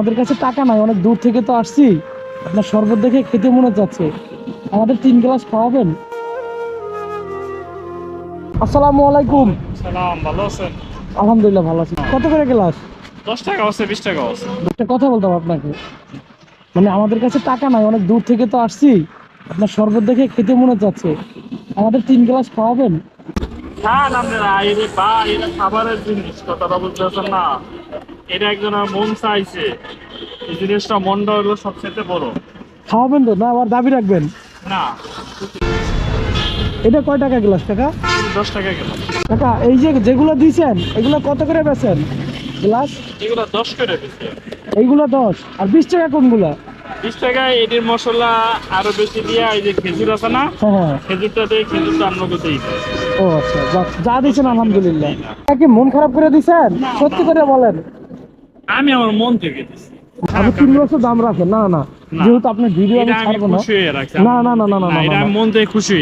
আমাদের কাছে টাকা নাই অনেক দূর থেকে তো আসছি। আপনার শরবত দেখে খেতে মনে যাচ্ছে। আমাদের তিন গ্লাস খাওয়াবেন। আসসালামু আলাইকুম। সালাম ভালো আছেন? আলহামদুলিল্লাহ ভালো আছি। কত করে গ্লাস? দশ টাকা আছে বিশ টাকা আছে। একটা কথা বলতাম আপনাকে। মানে আমাদের কাছে টাকা নাই অনেক দূর থেকে তো আসছি। আপনার শরবত দেখে খেতে মনে যাচ্ছে। আমাদের তিন গ্লাস খাওয়াবেন। আপনারা এটা বা এটা খাবারের জিনিস কথাটা বুঝতেছেন না। এটা একজনের মন চাইছে। এই জিনিসটা মনটা হলো সবচেয়ে বড়। খাওয়াবেন তো? না আবার দাবি রাখবেন। না। এটা কয় টাকা গ্লাস কাকা? দশ টাকা গেল কাকা এই যে যেগুলো দিয়েছেন এগুলো কত করে বেচেন? গ্লাস? এগুলো দশ করে দিচ্ছে এইগুলো দশ। আর বিশ টাকা কোনগুলা? বিশ টাকায় এটির মশলা আরও বেশি দিয়ে এই যে খেজুর আছে না হ্যাঁ হ্যাঁ। খেজুরটা দিয়ে খেজুরটা আপনাকে দিই ও আচ্ছা যা দিয়েছেন আলহামদুলিল্লাহ। কি মন খারাপ করে দিছেন? সত্যি করে বলেন। আমি আমার মন থেকে দিছি। আমি তিন বছর দাম রাখেন না না। যেহেতু আপনার ভিডিও আমি ছাড়বো না। না, না, না, না, না, মন থেকে খুশি